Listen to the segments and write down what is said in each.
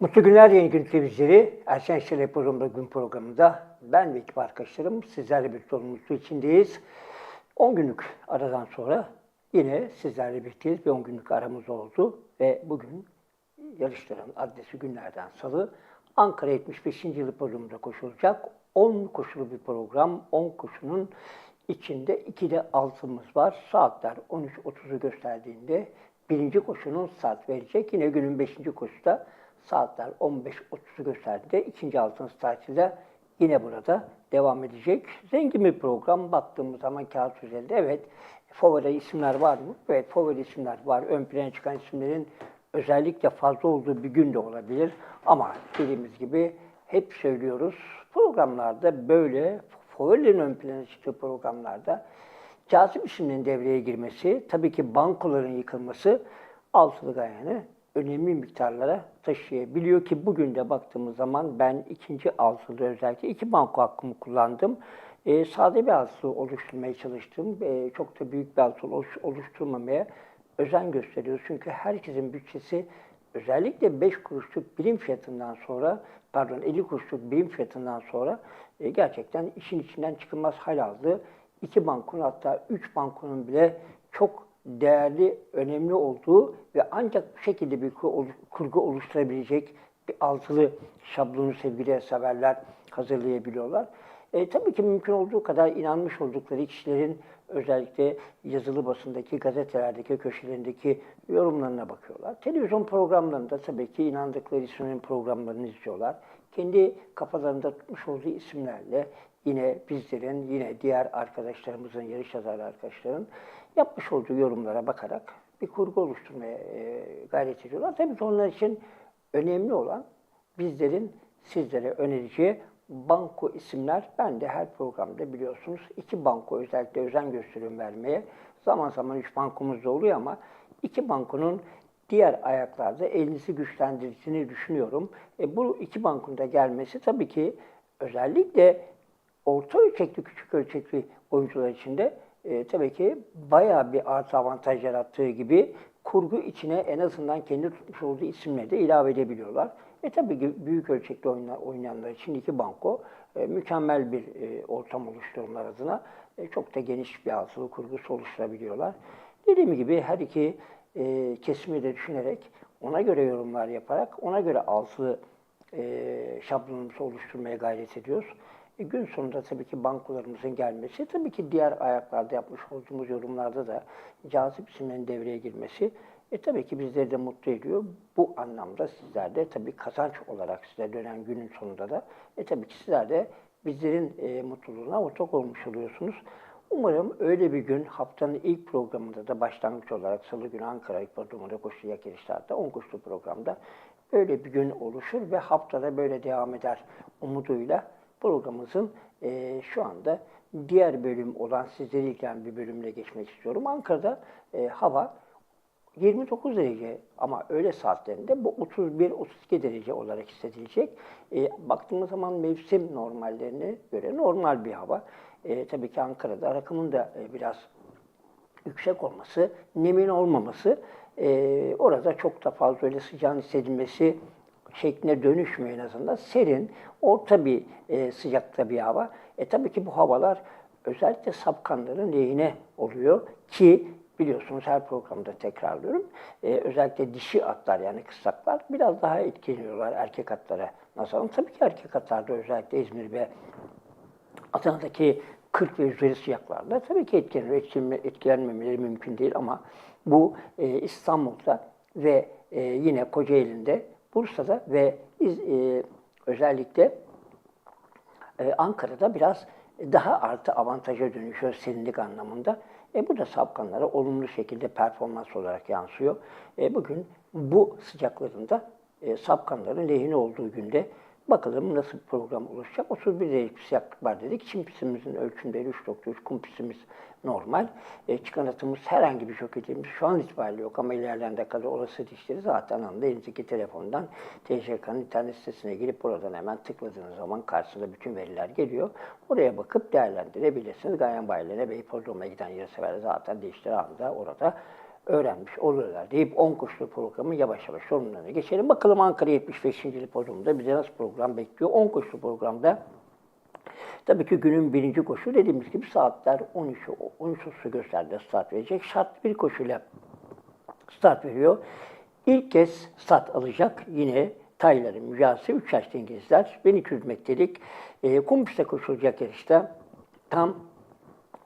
Mutlu günler yeni gün temizleri. Erşen Şeref programında gün programında ben ve ekip arkadaşlarım sizlerle birlikte olmamızı içindeyiz. 10 günlük aradan sonra yine sizlerle birlikteyiz. Bir 10 günlük aramız oldu ve bugün yarışların adresi günlerden salı Ankara 75. yılı programında koşulacak. 10 koşulu bir program. 10 koşunun içinde 2'de altımız var. Saatler 13.30'u gösterdiğinde birinci koşunun saat verecek. Yine günün 5. koşuda saatler 15.30'u gösterdiğinde ikinci altın startıyla yine burada devam edecek. Zengin bir program. Baktığımız zaman kağıt üzerinde evet favori isimler var mı? Evet favori isimler var. Ön plana çıkan isimlerin özellikle fazla olduğu bir gün de olabilir. Ama dediğimiz gibi hep söylüyoruz programlarda böyle favorilerin ön plana çıktığı programlarda cazip isimlerin devreye girmesi, tabii ki bankoların yıkılması altılı gayanı önemli miktarlara taşıyabiliyor ki bugün de baktığımız zaman ben ikinci altılı özellikle iki banko hakkımı kullandım. Ee, sade bir altılı oluşturmaya çalıştım. Ee, çok da büyük bir oluş- oluşturmamaya özen gösteriyoruz. Çünkü herkesin bütçesi özellikle 5 kuruşluk birim fiyatından sonra, pardon 50 kuruşluk birim fiyatından sonra e, gerçekten işin içinden çıkılmaz hal aldı. İki bankonun hatta üç bankonun bile çok değerli, önemli olduğu ve ancak bu şekilde bir kur- kurgu oluşturabilecek bir altılı şablonu sevgili severler hazırlayabiliyorlar. E, tabii ki mümkün olduğu kadar inanmış oldukları kişilerin özellikle yazılı basındaki, gazetelerdeki, köşelerindeki yorumlarına bakıyorlar. Televizyon programlarında tabii ki inandıkları isimlerin programlarını izliyorlar. Kendi kafalarında tutmuş olduğu isimlerle yine bizlerin, yine diğer arkadaşlarımızın, yarış yazarı arkadaşların yapmış olduğu yorumlara bakarak bir kurgu oluşturmaya e, gayret ediyorlar. Tabii ki onlar için önemli olan bizlerin sizlere önereceği banko isimler. Ben de her programda biliyorsunuz iki banko özellikle özen gösteriyorum vermeye. Zaman zaman üç bankomuz da oluyor ama iki bankonun diğer ayaklarda elinizi güçlendirdiğini düşünüyorum. E, bu iki bankın da gelmesi tabii ki özellikle orta ölçekli, küçük ölçekli oyuncular için de e, tabii ki bayağı bir artı avantaj yarattığı gibi kurgu içine en azından kendi tutmuş olduğu isimleri de ilave edebiliyorlar. E tabii ki büyük ölçekli oyna- oynayanlar için iki banko e, mükemmel bir e, ortam oluştururlar adına. E, çok da geniş bir altılı kurgusu oluşturabiliyorlar. Dediğim gibi her iki e, kesimi de düşünerek ona göre yorumlar yaparak ona göre altılı e, şablonumuzu oluşturmaya gayret ediyoruz. E, gün sonunda tabii ki bankolarımızın gelmesi, tabii ki diğer ayaklarda yapmış olduğumuz yorumlarda da cazip isimlerin devreye girmesi e, tabii ki bizleri de mutlu ediyor. Bu anlamda sizler de tabii kazanç olarak size dönen günün sonunda da e, tabii ki sizler de bizlerin e, mutluluğuna ortak olmuş oluyorsunuz. Umarım öyle bir gün haftanın ilk programında da başlangıç olarak Salı günü Ankara İpodromu'nda koşacak yarışlarda 10 koşulu programda öyle bir gün oluşur ve haftada böyle devam eder umuduyla programımızın eee, şu anda diğer bölüm olan sizleri ilgilen bir bölümle geçmek istiyorum. Ankara'da eee, hava 29 derece ama öğle saatlerinde bu 31-32 derece olarak hissedilecek. E, baktığımız zaman mevsim normallerine göre normal bir hava. E, tabii ki Ankara'da rakımın da e, biraz yüksek olması, nemin olmaması, e, orada çok da fazla öyle sıcağın hissedilmesi şekline dönüşmüyor en azından. Serin, orta bir e, sıcakta bir hava. E tabii ki bu havalar özellikle sapkanların lehine oluyor ki biliyorsunuz her programda tekrarlıyorum. E, özellikle dişi atlar yani kısaklar biraz daha etkileniyorlar erkek atlara nazaran. Tabii ki erkek atlarda özellikle İzmir ve Adana'daki 40 ve üzeri sıcaklarda tabii ki etkilenir. Etkilenme, etkilenmemeleri mümkün değil ama bu e, İstanbul'da ve e, yine Kocaeli'nde, Bursa'da ve e, özellikle e, Ankara'da biraz daha artı avantaja dönüşüyor serinlik anlamında. E, bu da sapkanlara olumlu şekilde performans olarak yansıyor. E, bugün bu sıcaklarında e, sapkanların lehine olduğu günde bakalım nasıl bir program oluşacak. 31 derece bir sıcaklık var dedik. Çim pistimizin ölçümde 3.3, kum pistimiz normal. E, çıkan atımız herhangi bir şoketimiz şu an itibariyle yok ama ilerlerinde kadar olası dişleri zaten anda elinizdeki telefondan TŞK'nın internet sitesine girip oradan hemen tıkladığınız zaman karşısında bütün veriler geliyor. Oraya bakıp değerlendirebilirsiniz. Gayen bayilerine ve hipodroma giden yarışseverler zaten dişleri anında orada öğrenmiş olurlar deyip 10 koşulu programın yavaş yavaş sorunlarına geçelim. Bakalım Ankara 75. programda bize nasıl program bekliyor? 10 koşulu programda Tabii ki günün birinci koşu dediğimiz gibi saatler 13 13.30 gösterdi start verecek. Şart bir koşuyla start veriyor. İlk kez start alacak yine Tayların mücadelesi 3 yaşlı İngilizler. 1200 metrelik e, kum pistte koşulacak yarışta tam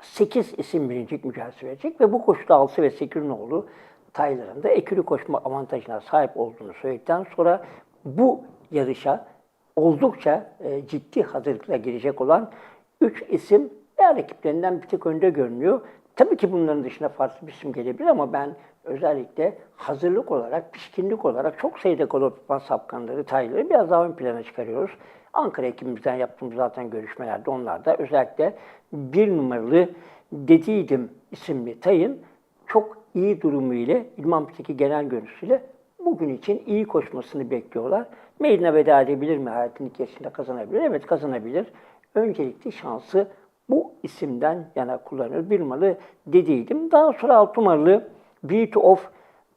8 isim birincilik mücadelesi verecek ve bu koşuda 6 ve 8 nolu Tayların da ekürü koşma avantajına sahip olduğunu söyledikten sonra bu yarışa oldukça e, ciddi hazırlıkla girecek olan 3 isim diğer rakiplerinden bir tık önde görünüyor. Tabii ki bunların dışında farklı bir isim gelebilir ama ben özellikle hazırlık olarak, pişkinlik olarak çok sayıda kolorpal sapkanları, tayları biraz daha ön plana çıkarıyoruz. Ankara ekibimizden yaptığımız zaten görüşmelerde onlar da özellikle bir numaralı Dediydim isimli tayın çok iyi durumu ile İlman Pit'teki genel görüntüsüyle bugün için iyi koşmasını bekliyorlar. Meydana veda edebilir mi? Hayatın ilk yaşında kazanabilir. Evet kazanabilir. Öncelikli şansı bu isimden yana kullanılır. Bir numaralı dediydim. Daha sonra altı numaralı Beat of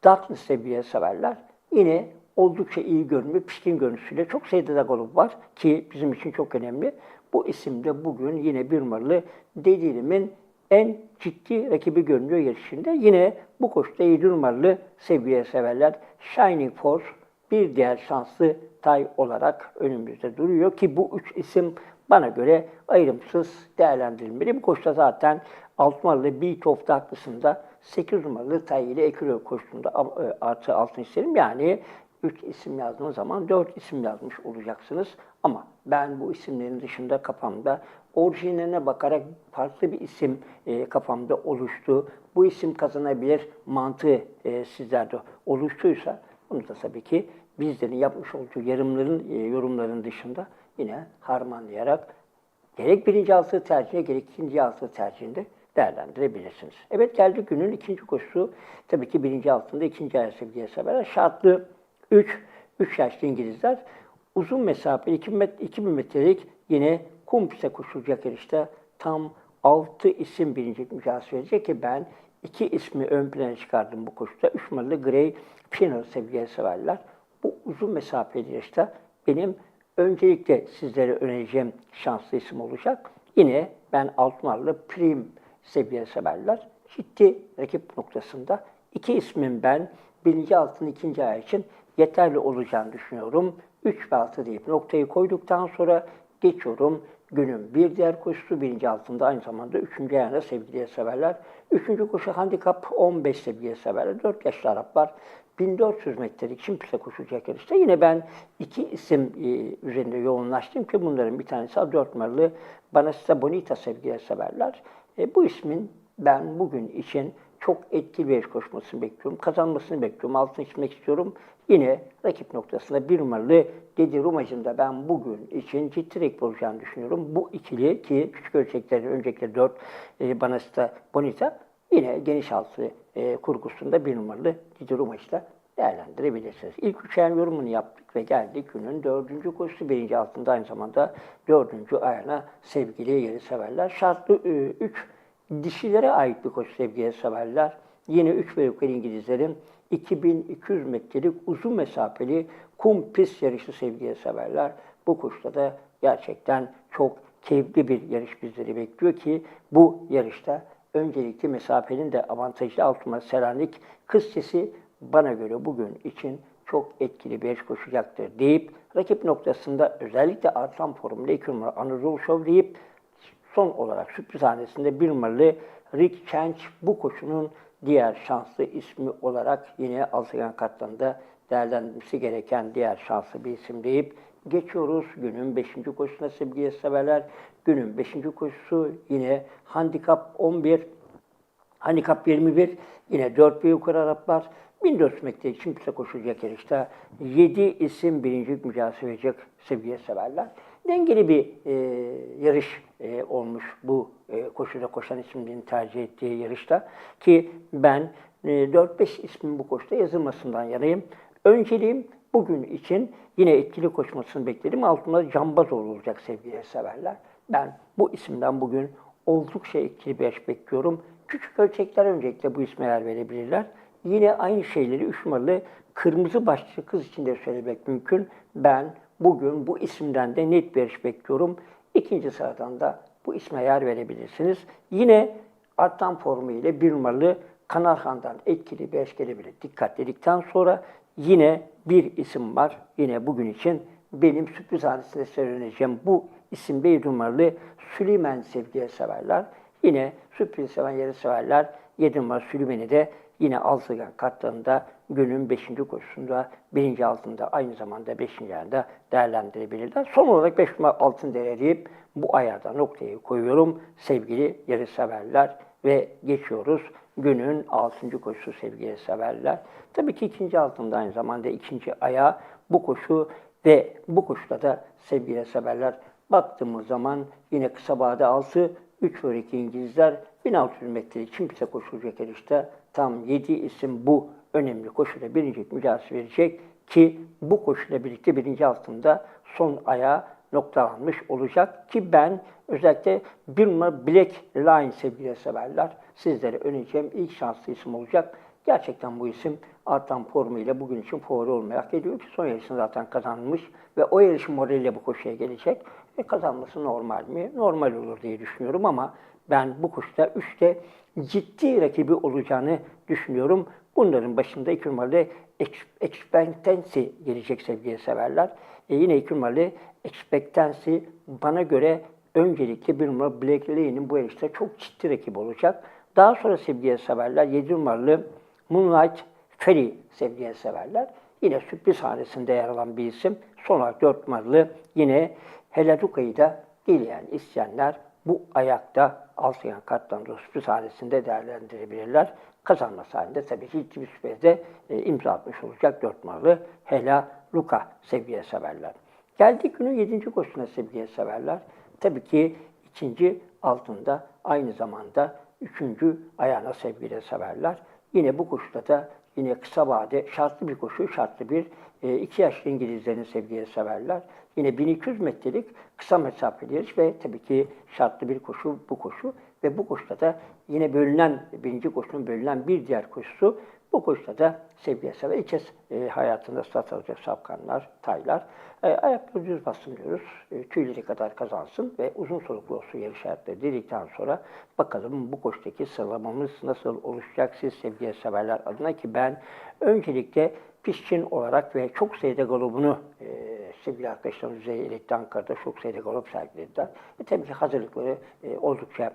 Darkness seviye severler. Yine oldukça iyi görünümlü, pişkin görüntüsüyle çok sayıda da var ki bizim için çok önemli. Bu isim de bugün yine bir numaralı Dedilim'in en ciddi rakibi görünüyor yarışında. Yine bu koşuda 7 numaralı seviye severler Shining Force bir diğer şanslı tay olarak önümüzde duruyor ki bu üç isim bana göre ayrımsız değerlendirilmeli. Bu koşuda zaten 6 numaralı Beat of Darkness'ında 8 numaralı tay ile Ekürö koştuğunda e, artı altın isterim. Yani 3 isim yazdığınız zaman 4 isim yazmış olacaksınız. Ama ben bu isimlerin dışında kafamda orijinaline bakarak farklı bir isim e, kafamda oluştu. Bu isim kazanabilir mantığı e, sizlerde oluştuysa bunu da tabii ki bizlerin yapmış olduğu yarımların, e, yorumların dışında yine harmanlayarak gerek birinci altı tercihine gerek ikinci altı tercihinde değerlendirebilirsiniz. Evet geldik günün ikinci koşusu. Tabii ki birinci altında ikinci ayar sevgiye sever. Şartlı 3, 3 yaşlı İngilizler uzun mesafe 2000 metrelik yine kum piste koşulacak yarışta tam 6 isim birinci mücadele verecek ki ben iki ismi ön plana çıkardım bu koşuda. 3 numaralı Gray Pinner sevgili severler. Bu uzun mesafeli yarışta benim öncelikle sizlere önereceğim şanslı isim olacak. Yine ben 6 numaralı Prim seviye severler. Ciddi rakip noktasında iki ismin ben birinci altın ikinci ay için yeterli olacağını düşünüyorum. 3 ve 6 deyip noktayı koyduktan sonra geçiyorum günün bir diğer koşusu birinci altında aynı zamanda üçüncü ayağına sevgiliye severler. Üçüncü koşu handikap 15 sevgiliye severler. 4 yaşlı Araplar 1400 metrelik şimpise koşacak yarışta. Yine ben iki isim e, üzerinde yoğunlaştım ki bunların bir tanesi 4 numaralı Banasta Bonita sevgiliye severler. E, bu ismin ben bugün için çok etkili bir yarış koşmasını bekliyorum. Kazanmasını bekliyorum. Altını çizmek istiyorum. Yine rakip noktasında bir numaralı Dedi Rumac'ın da ben bugün için ciddi rakip olacağını düşünüyorum. Bu ikili ki küçük ölçeklerin öncelikle 4 e, Banasta Bonita yine geniş altı e, kurgusunda bir numaralı Dedi Rumac'ı değerlendirebilirsiniz. İlk üç ayağın yorumunu yaptık ve geldik günün dördüncü koşusu. Birinci altında aynı zamanda dördüncü ayağına sevgili yeri severler. Şartlı e, üç dişilere ait bir koşu sevgili severler. Yine üç ve yukarı İngilizlerin 2200 metrelik uzun mesafeli kum pist yarışı sevgili severler. Bu koşuda da gerçekten çok keyifli bir yarış bizleri bekliyor ki bu yarışta öncelikli mesafenin de avantajlı altına Selanik kız sesi bana göre bugün için çok etkili bir yarış koşacaktır deyip rakip noktasında özellikle artan formunda 2 numara Anadolu Show deyip son olarak sürpriz hanesinde bir numaralı Rick Change bu koşunun diğer şanslı ismi olarak yine Altıgen kartlarında değerlendirilmesi gereken diğer şanslı bir isim deyip geçiyoruz. Günün 5. koşusuna sevgili severler. Günün 5. koşusu yine handikap 11, handikap 21, yine 4 bir yukarı Araplar. 1400 metre için kısa koşulacak yarışta 7 isim birinci mücadele verecek seviye severler. Dengeli bir e, yarış e, olmuş bu e, koşuda koşan isimlerin tercih ettiği yarışta. Ki ben e, 4-5 ismin bu koşuda yazılmasından yanayım. Önceliğim bugün için yine etkili koşmasını bekledim. Altında Cambazoğlu olacak sevgili severler. Ben bu isimden bugün oldukça etkili bir yarış bekliyorum. Küçük ölçekler öncelikle bu isme yer verebilirler. yine aynı şeyleri üç numaralı kırmızı başlı kız için de söylemek mümkün. Ben bugün bu isimden de net bir yarış bekliyorum. İkinci sıradan da bu isme yer verebilirsiniz. Yine artan formu ile bir numaralı Kanarhan'dan etkili bir eş gelebilir. Dikkat dedikten sonra yine bir isim var. Yine bugün için benim sürpriz hadisinde söyleneceğim bu isim bir numaralı Süleyman sevgiye severler. Yine sürpriz seven yeri severler. 7 numara Süleyman'ı de yine altıgen kartlarında günün 5. koşusunda birinci altında aynı zamanda 5. yerde değerlendirebilirler. Son olarak 5 numara altın değeri deyip bu ayarda noktayı koyuyorum sevgili yarı severler ve geçiyoruz günün 6. koşusu sevgili severler. Tabii ki ikinci altında aynı zamanda ikinci aya bu koşu ve bu koşuda da sevgili severler baktığımız zaman yine kısa vade 6, 3 ve 2 İngilizler 1600 metre için bize koşulacak yarışta tam 7 isim bu önemli koşuda birinci mücadelesi verecek ki bu koşuyla birlikte birinci altında son aya noktalanmış olacak ki ben özellikle bir Black Line sevgili severler sizlere önereceğim ilk şanslı isim olacak. Gerçekten bu isim artan formuyla bugün için favori olmayı hak ediyor ki son yarışını zaten kazanmış ve o yarışın moraliyle bu koşuya gelecek. Ve kazanması normal mi? Normal olur diye düşünüyorum ama ben bu koşuda 3'te ciddi rakibi olacağını düşünüyorum. Bunların başında numaralı Expectancy gelecek sevgili severler. E yine numaralı Expectancy bana göre öncelikle bir numaralı Black Lane'in bu yarışta çok ciddi rakip olacak. Daha sonra sevgili severler 7 numaralı Moonlight Ferry sevgili severler. Yine sürpriz hanesinde yer alan bir isim. Son olarak 4 numaralı yine Heladuka'yı da dileyen isteyenler bu ayakta Altıgen kartlarında sürpriz hanesinde değerlendirebilirler. Kazanması halinde tabii ki bir sürprizde e, imza atmış olacak 4 numaralı Hela Luka sevgili severler. Geldik günün 7. koşusuna sevgili severler. Tabii ki ikinci altında aynı zamanda üçüncü ayağına sevgili severler. Yine bu koşuda da yine kısa vade şartlı bir koşu, şartlı bir e, iki yaşlı İngilizlerin sevgili severler. Yine 1200 metrelik kısa mesafeli yarış ve tabii ki şartlı bir koşu bu koşu. Ve bu koşuda da yine bölünen, birinci koşunun bölünen bir diğer koşusu bu koşuda da sevgili sever ilk e, hayatında start alacak safkanlar, taylar. E, ayakları düz bassın diyoruz. E, tüyleri kadar kazansın ve uzun soluklu olsun yarış hayatları dedikten sonra bakalım bu koşudaki sıralamamız nasıl oluşacak siz sevgili severler adına ki ben öncelikle pişkin olarak ve çok sayıda grubunu e, sevgili arkadaşlarım üzeri iletti Ankara'da çok sayıda grup sergilediler. E, tabii ki hazırlıkları e, oldukça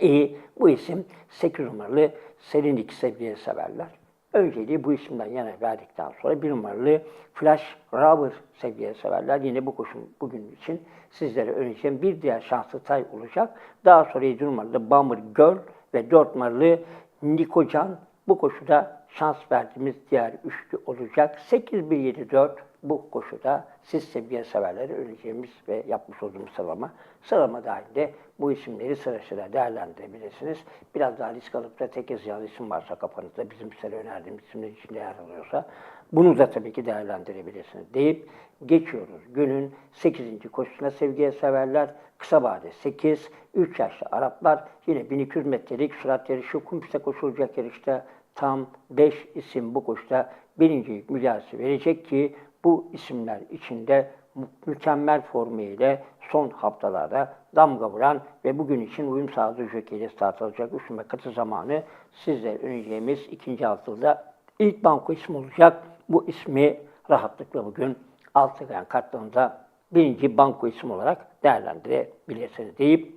iyi. Bu isim 8 numaralı Selinik sevgili severler. Önceliği bu isimden yana verdikten sonra bir numaralı Flash Rover sevgili severler. Yine bu koşun bugün için sizlere önereceğim bir diğer şanslı tay olacak. Daha sonra 7 numaralı Bomber Girl ve 4 numaralı Nikocan bu koşuda şans verdiğimiz diğer üçlü olacak. 8-1-7-4 bu koşuda siz sevgili severleri öleceğimiz ve yapmış olduğumuz sıralama. Sıralama dahilinde bu isimleri sıra sıra değerlendirebilirsiniz. Biraz daha risk alıp da tek yazılı isim varsa kafanızda bizim size önerdiğimiz isimler içinde yer alıyorsa bunu da tabii ki değerlendirebilirsiniz deyip geçiyoruz. Günün 8. koşusuna sevgiye severler. Kısa vade 8, 3 yaşlı Araplar yine 1200 metrelik sürat yarışı kum piste koşulacak yarışta tam 5 isim bu koşuda birinci mücadelesi verecek ki bu isimler içinde mükemmel formu ile son haftalarda damga vuran ve bugün için uyum sağladığı jokeyle start alacak üşüme katı zamanı sizler öneceğimiz ikinci altında ilk banko ismi olacak. Bu ismi rahatlıkla bugün Altıgen kartlarında birinci banko isim olarak değerlendirebilirsiniz deyip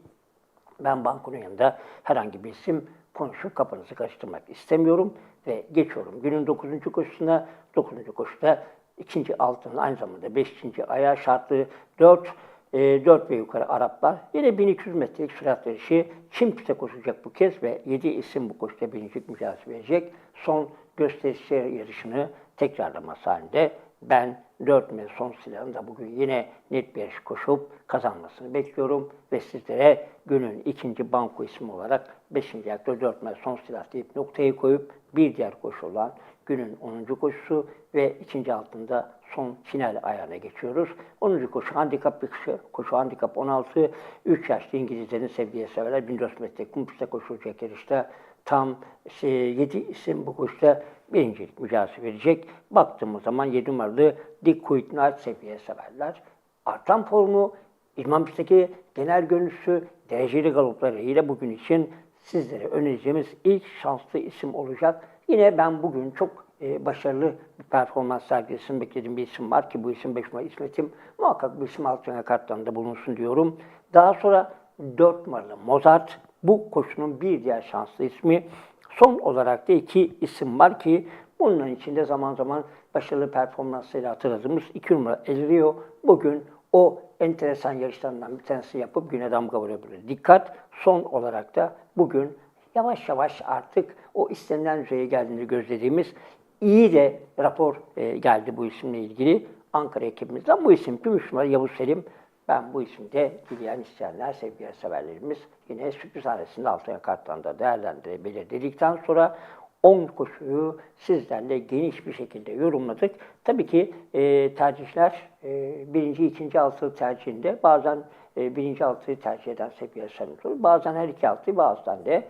ben bankonun yanında herhangi bir isim konuşup kafanızı karıştırmak istemiyorum ve geçiyorum. Günün 9. koşusuna 9. koşuda ikinci altın aynı zamanda 5. ayağı şartlı 4 e, 4 ve yukarı Araplar. Yine 1200 metrelik sürat yarışı Çin piste koşacak bu kez ve 7 isim bu koşuda birincilik mücadelesi verecek. Son gösterişi yarışını tekrarlaması halinde ben 4 mil son silahın da bugün yine net bir yarış koşup kazanmasını bekliyorum. Ve sizlere günün ikinci banko ismi olarak 5. ayakta 4 mil son silah deyip noktayı koyup bir diğer koşu olan günün 10. koşusu ve ikinci altında son final ayağına geçiyoruz. 10. koşu handikap bir koşu. Koşu handikap 16. 3 yaşlı İngilizlerin sevgiye severler. 1400 metre kum pistte koşulacak yarışta tam 7 isim bu koşuda birincilik mücadelesi verecek. Baktığımız zaman 7 numaralı Dick Kuytnar seviye severler. Artan formu, İdman pistteki genel görüntüsü, dereceli galoplarıyla bugün için sizlere önereceğimiz ilk şanslı isim olacak. Yine ben bugün çok e, başarılı bir performans sergilesin beklediğim bir isim var ki bu isim 5 numara İsmet'im. Muhakkak bu isim alt yana kartlarında bulunsun diyorum. Daha sonra 4 numaralı Mozart bu koşunun bir diğer şanslı ismi. Son olarak da iki isim var ki bunların içinde zaman zaman başarılı performansıyla hatırladığımız 2 numara El bugün o enteresan yarışlarından bir tanesi yapıp güne damga vurabilir. Dikkat! Son olarak da bugün yavaş yavaş artık o istenilen düzeye geldiğini gözlediğimiz iyi de rapor e, geldi bu isimle ilgili. Ankara ekibimizden bu isim Gümüş numara Yavuz Selim. Ben bu isimde dileyen isteyenler, sevgili severlerimiz yine sürpriz hanesinde altına karttan da değerlendirebilir dedikten sonra 10 koşuyu sizlerle geniş bir şekilde yorumladık. Tabii ki e, tercihler e, birinci, ikinci altılı tercihinde bazen e, birinci altıyı tercih eden sevgili severlerimiz Bazen her iki altıyı bazen de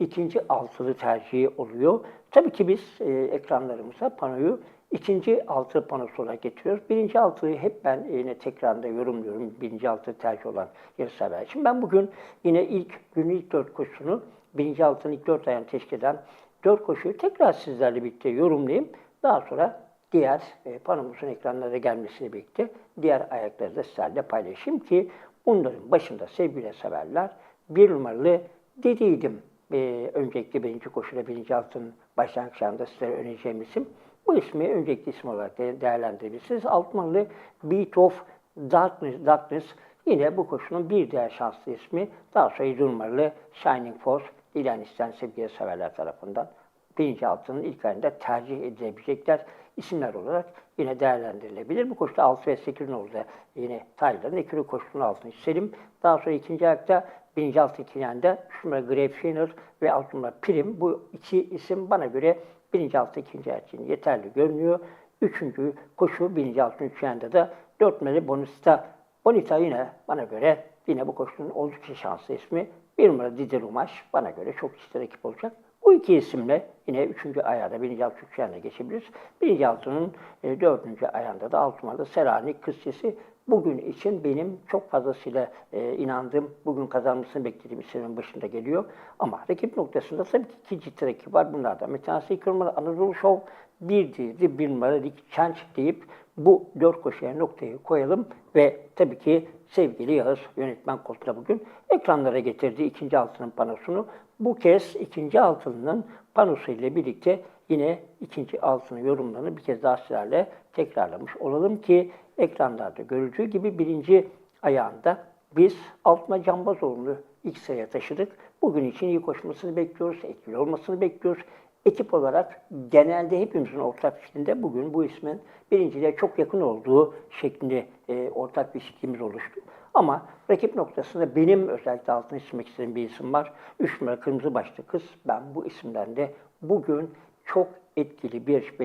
ikinci altılı tercihi oluyor. Tabii ki biz e, ekranlarımıza panoyu ikinci altı panosu olarak getiriyoruz. Birinci altıyı hep ben yine tekrarında yorumluyorum. Birinci altı tercih olan yarışsever için. Ben bugün yine ilk günün ilk dört koşusunu birinci altının ilk dört ayağını teşkil eden dört koşuyu tekrar sizlerle birlikte yorumlayayım. Daha sonra diğer e, panomuzun ekranlara gelmesini birlikte diğer ayakları da sizlerle paylaşayım ki bunların başında sevgili severler bir numaralı dediydim e, öncelikli birinci koşuda birinci altın başlangıç anında sizlere önereceğim isim. Bu ismi öncelikli isim olarak de değerlendirebilirsiniz. Altmanlı Beat of Darkness, Darkness yine bu koşunun bir diğer şanslı ismi. Daha sonra 7 numaralı Shining Force İlanistan sevgili severler tarafından birinci altının ilk ayında tercih edilebilecekler isimler olarak yine değerlendirilebilir. Bu koşuda 6 ve 8 oldu yine Tayland'ın ekürü koşusunun altını Selim. Daha sonra ikinci ayakta birinci altı ikincinde Şumra Grafiner ve Altınma Prim. Bu iki isim bana göre birinci altı ikinci ayak için yeterli görünüyor. Üçüncü koşu birinci altı üçüncüde de dört numaralı Bonita. Bonita yine bana göre yine bu koşunun oldukça şanslı ismi. Bir numara Didier Umaş bana göre çok ister ekip olacak. Bu iki isimle yine üçüncü ayağda birinci altı üçgenle geçebiliriz. Birinci altının e, dördüncü ayağında da altı numaralı Selanik Kıssesi bugün için benim çok fazlasıyla e, inandığım, bugün kazanmasını beklediğim isimlerin başında geliyor. Ama rakip noktasında tabii ki iki ciddi rakip var bunlardan. Bir tanesi iki numaralı Anadolu Show, bir diğeri bir numaralı Rick Chanch deyip bu dört koşuya noktayı koyalım ve tabii ki sevgili Yağız yönetmen koltuğuna bugün ekranlara getirdiği ikinci altının panosunu bu kez ikinci altının panosu ile birlikte yine ikinci altının yorumlarını bir kez daha sizlerle tekrarlamış olalım ki ekranlarda görüldüğü gibi birinci ayağında biz Altma Cambazoğlu'nu ilk sıraya taşıdık. Bugün için iyi koşmasını bekliyoruz, etkili olmasını bekliyoruz. Ekip olarak genelde hepimizin ortak fikrinde bugün bu ismin birinciliğe çok yakın olduğu şeklinde e, ortak bir fikrimiz oluştu. Ama rakip noktasında benim özellikle altını çizmek istediğim bir isim var. Üç numara Kırmızı Başlı Kız. Ben bu isimden de bugün çok etkili bir yarış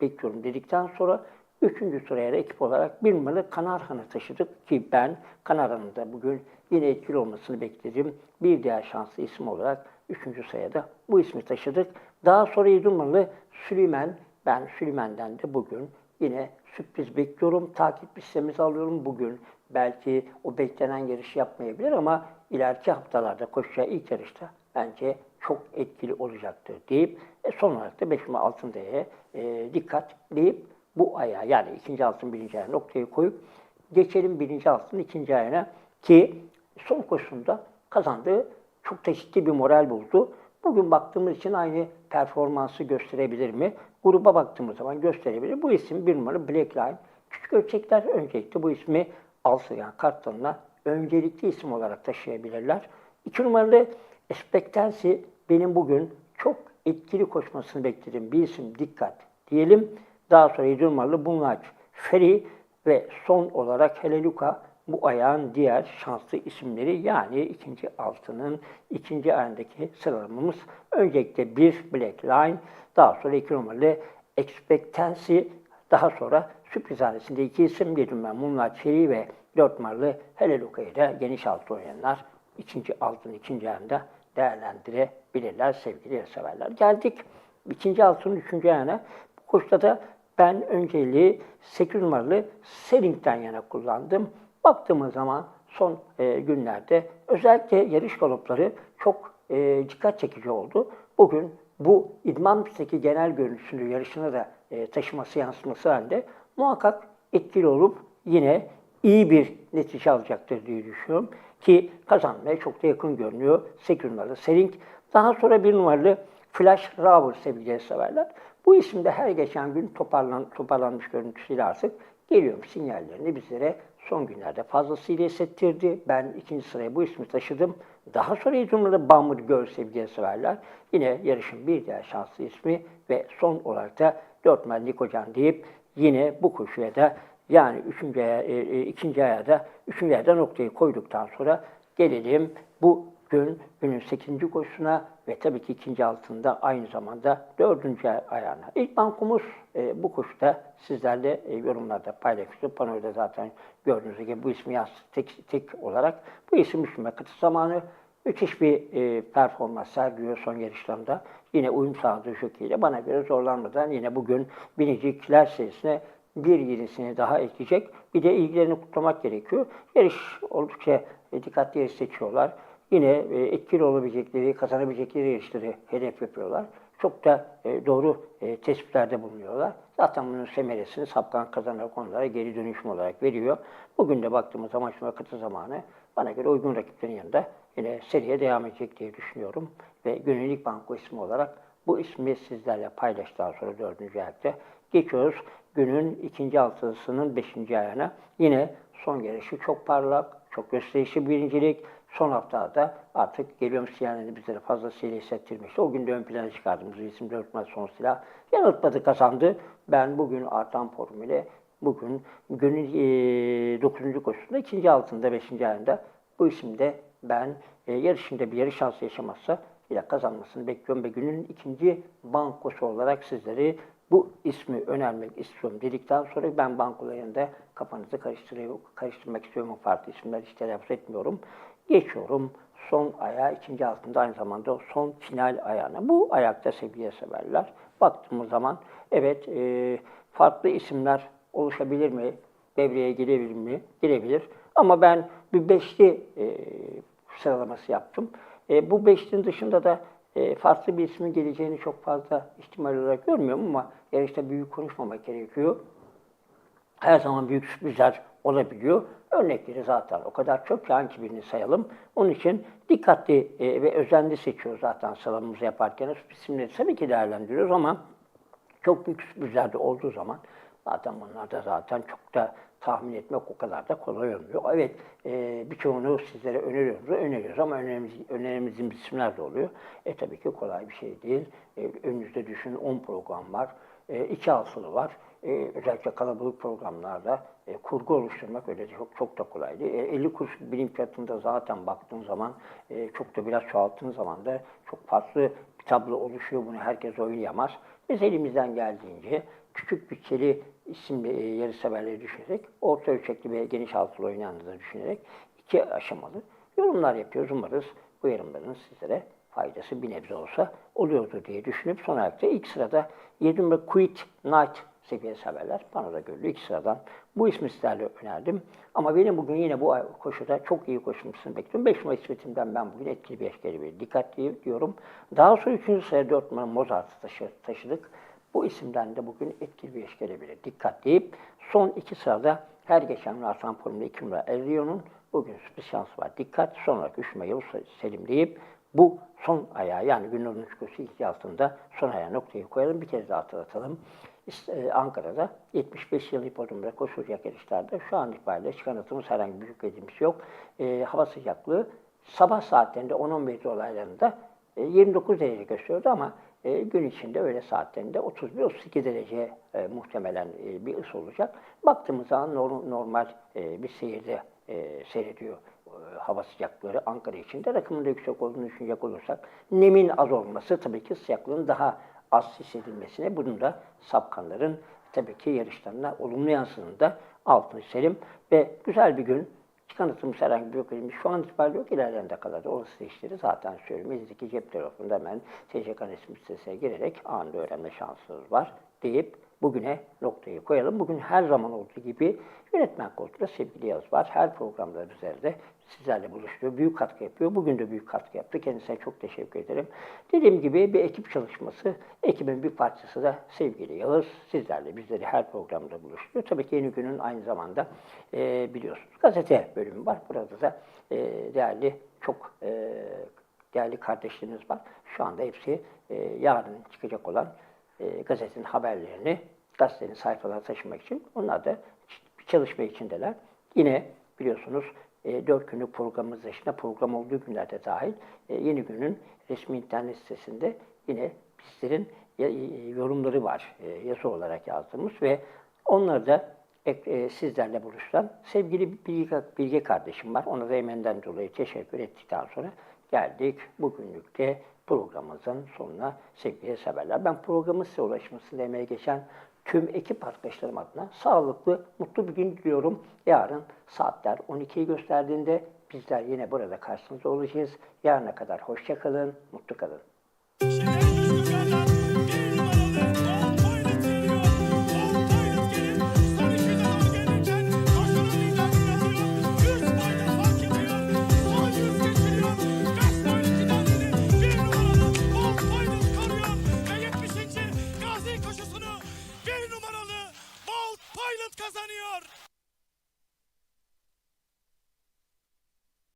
bekliyorum dedikten sonra üçüncü sıraya da ekip olarak bir numaralı Kanarhan'ı taşıdık ki ben Kanarhan'ın da bugün yine etkili olmasını bekledim. Bir diğer şanslı isim olarak üçüncü sırada bu ismi taşıdık. Daha sonra yedi numaralı Süleyman. Ben Süleyman'dan de bugün yine sürpriz bekliyorum. Takip listemizi alıyorum bugün. Belki o beklenen yarışı yapmayabilir ama ileriki haftalarda koşacağı ilk yarışta bence çok etkili olacaktır deyip e, son olarak da 5 numara altın değe e, dikkat deyip bu ayağı yani ikinci altın birinci ayağı noktayı koyup geçelim birinci altın ikinci ayağına ki son koşusunda kazandığı çok ciddi bir moral buldu. Bugün baktığımız için aynı performansı gösterebilir mi? Gruba baktığımız zaman gösterebilir. Bu isim bir numara Blackline. Küçük ölçekler öncelikle bu ismi alsa yani kartlarına öncelikli isim olarak taşıyabilirler. İki numaralı Expectancy benim bugün çok etkili koşmasını beklediğim bir isim dikkat diyelim. Daha sonra 7 numaralı Bunlaç Ferry ve son olarak Heleluka bu ayağın diğer şanslı isimleri. Yani ikinci altının ikinci ayındaki sıralamamız. Öncelikle bir Black Line, daha sonra iki numaralı Expectancy, daha sonra sürpriz hanesinde iki isim. Dedim ben Moonlight Cherry ve dört numaralı Heleluka'yı da geniş altı oynayanlar ikinci altın ikinci ayında değerlendirebilirler sevgili yarışseverler. Geldik ikinci altının üçüncü ayağına. Bu koşuda da ben önceliği 8 numaralı Sering'den yana kullandım. Baktığımız zaman son e, günlerde özellikle yarış galopları çok e, dikkat çekici oldu. Bugün bu idman pistteki genel görünüşünü yarışına da e, taşıması yansıması halinde muhakkak etkili olup yine iyi bir netice alacaktır diye düşünüyorum. Ki kazanmaya çok da yakın görünüyor 8 numaralı Sering. Daha sonra bir numaralı Flash Rover sevgili severler. Bu isim de her geçen gün toparlan, toparlanmış görüntüsüyle artık geliyorum sinyallerini bizlere son günlerde fazlasıyla hissettirdi. Ben ikinci sıraya bu ismi taşıdım. Daha sonra İzmir'de Bamur Göl sevgili severler. Yine yarışın bir diğer şanslı ismi ve son olarak da Dörtmen Nikocan deyip yine bu koşuya da yani üçüncü e, e, ikinci aya da üçüncü ayda noktayı koyduktan sonra gelelim bu gün günün 8. koşusuna ve tabii ki ikinci altında aynı zamanda dördüncü ayağına. İlk bankumuz e, bu koşuda sizlerle e, yorumlarda paylaştık. Panoyda zaten gördüğünüz gibi bu ismi yazdık tek, tek olarak. Bu isim üstüme katı zamanı müthiş bir e, performans sergiliyor son yarışlarında. Yine uyum sağladığı şekilde bana göre zorlanmadan yine bugün binicilikler serisine bir yenisini daha ekleyecek. Bir de ilgilerini kutlamak gerekiyor. Yarış oldukça e, dikkatli seçiyorlar. Yine e, etkili olabilecekleri, kazanabilecekleri yarışları hedef yapıyorlar. Çok da e, doğru tespitlerde bulunuyorlar. Zaten bunun semeresini sapkan kazanan konulara geri dönüşüm olarak veriyor. Bugün de baktığımız zaman şuna katı zamanı bana göre uygun rakiplerin yanında yine seriye devam edecek diye düşünüyorum. Ve günün ilk banko ismi olarak bu ismi sizlerle paylaştıktan sonra dördüncü ayakta geçiyoruz. Günün ikinci altılısının beşinci ayağına. Yine son yarışı çok parlak, çok gösterişli bir birincilik. Son haftada artık geliyorum sinyalini bizlere fazlasıyla hissettirmişti. O gün de ön plana çıkardığımız isim dörtmez son silah. Yanıltmadı kazandı. Ben bugün artan formüle bugün günün e, 9. koşusunda ikinci altında 5. ayında bu isimde ben e, yarışında bir yarış şansı yaşamazsa ile kazanmasını bekliyorum ve günün ikinci bankosu olarak sizleri bu ismi önermek istiyorum dedikten sonra ben bankolarında kafanızı karıştırmak istiyorum. Farklı isimler hiç telaffuz etmiyorum. Geçiyorum son ayağa ikinci altında aynı zamanda son final ayağına. Bu ayakta sevgiye severler. Baktığımız zaman evet e, farklı isimler oluşabilir mi? Devreye girebilir mi? Girebilir. Ama ben bir beşli e, sıralaması yaptım. E, bu beşlinin dışında da e, farklı bir ismin geleceğini çok fazla ihtimal olarak görmüyorum ama yarışta büyük konuşmamak gerekiyor. Her zaman büyük sürprizler olabiliyor. Örnekleri zaten o kadar çok ki hangi birini sayalım. Onun için dikkatli e, ve özenli seçiyoruz zaten sıralamamızı yaparken. isimleri tabii ki değerlendiriyoruz ama çok büyük sürprizler de olduğu zaman zaten bunlar da zaten çok da tahmin etmek o kadar da kolay olmuyor. Evet, e, birçoğunu sizlere öneriyoruz, öneriyoruz ama önerimiz, önerimizin isimler de oluyor. E tabii ki kolay bir şey değil. E, önünüzde düşünün 10 program var, e, iki altılı var. E, özellikle kalabalık programlarda e, kurgu oluşturmak öyle çok çok da kolay değil. E, 50 kuruş bilim fiyatında zaten baktığın zaman e, çok da biraz çoğalttığın zaman da çok farklı bir tablo oluşuyor. Bunu herkes oynayamaz. Biz elimizden geldiğince küçük bütçeli isimli e, yarı severleri düşünerek, orta ölçekli ve geniş altılı oynandığını düşünerek iki aşamalı yorumlar yapıyoruz. Umarız bu yorumların sizlere faydası bir nebze olsa oluyordur diye düşünüp son olarak da ilk sırada 7 numara Quit Night seviyesi haberler. Bana da görülüyor iki sıradan. Bu ismi sizlerle önerdim. Ama benim bugün yine bu koşuda çok iyi koşulmasını bekliyorum. 5 numara ismetimden ben bugün etkili bir eşkeli bir dikkatli diyorum. Daha sonra 3. sıraya 4 numara Mozart'ı taşı, taşıdık. Bu isimden de bugün etkili bir eş gelebilir. Dikkat deyip son iki sırada her geçen gün artan formülde 2 numara Elrion'un bugün sürpriz şansı var. Dikkat. Son olarak 3 numara Yavuz Selim deyip bu son ayağı yani günün 13 koşusu ilk altında son ayağı noktayı koyalım. Bir kez daha hatırlatalım. İşte, Ankara'da 75 yıl hipodromda koşulacak yarışlarda şu an itibariyle çıkan atımız herhangi bir yüklediğimiz yok. E, hava sıcaklığı sabah saatlerinde 10-11 olaylarında e, 29 derece gösteriyordu ama e, gün içinde öyle saatlerinde 31-32 derece e, muhtemelen e, bir ısı olacak. Baktığımız zaman norm, normal e, bir seyirde e, seyrediyor e, hava sıcaklıkları Ankara içinde. Rakımın da yüksek olduğunu düşünecek olursak nemin az olması tabii ki sıcaklığın daha az hissedilmesine bunun da sapkanların tabii ki yarışlarına olumlu yansıdığını da altını çizelim. Ve güzel bir gün Kanıtımız herhangi bir yok. Şu an itibariyle yok. İlerleyen dakikalarda orası değiştirir. Zaten söylüyorum. Elinizdeki cep telefonunda hemen TCK resmi sitesine girerek anında öğrenme şansınız var deyip bugüne noktayı koyalım. Bugün her zaman olduğu gibi yönetmen koltuğunda sevgili Yaz var. Her programda üzerinde sizlerle buluşturuyor. Büyük katkı yapıyor. Bugün de büyük katkı yaptı. Kendisine çok teşekkür ederim. Dediğim gibi bir ekip çalışması. Ekibin bir parçası da sevgili Yağız. Sizlerle bizleri her programda buluşturuyor. Tabii ki Yeni Gün'ün aynı zamanda e, biliyorsunuz gazete bölümü var. Burada da e, değerli çok e, değerli kardeşleriniz var. Şu anda hepsi e, yarın çıkacak olan e, gazetenin haberlerini gazetenin sayfalarına taşımak için onlar da çalışma içindeler. Yine biliyorsunuz e, 4 günlük programımız dışında program olduğu günlerde dahil e, yeni günün resmi internet sitesinde yine bizlerin yorumları var e, yazı olarak yazdığımız ve onları da e, sizlerle buluşturan sevgili Bilge, Bilge kardeşim var. Ona da emenden dolayı teşekkür ettikten sonra geldik bugünlük de programımızın sonuna sevgili severler. Ben programın size ulaşmasını emeğe geçen tüm ekip arkadaşlarım adına sağlıklı, mutlu bir gün diliyorum. Yarın saatler 12'yi gösterdiğinde bizler yine burada karşınızda olacağız. Yarına kadar hoşça kalın, mutlu kalın.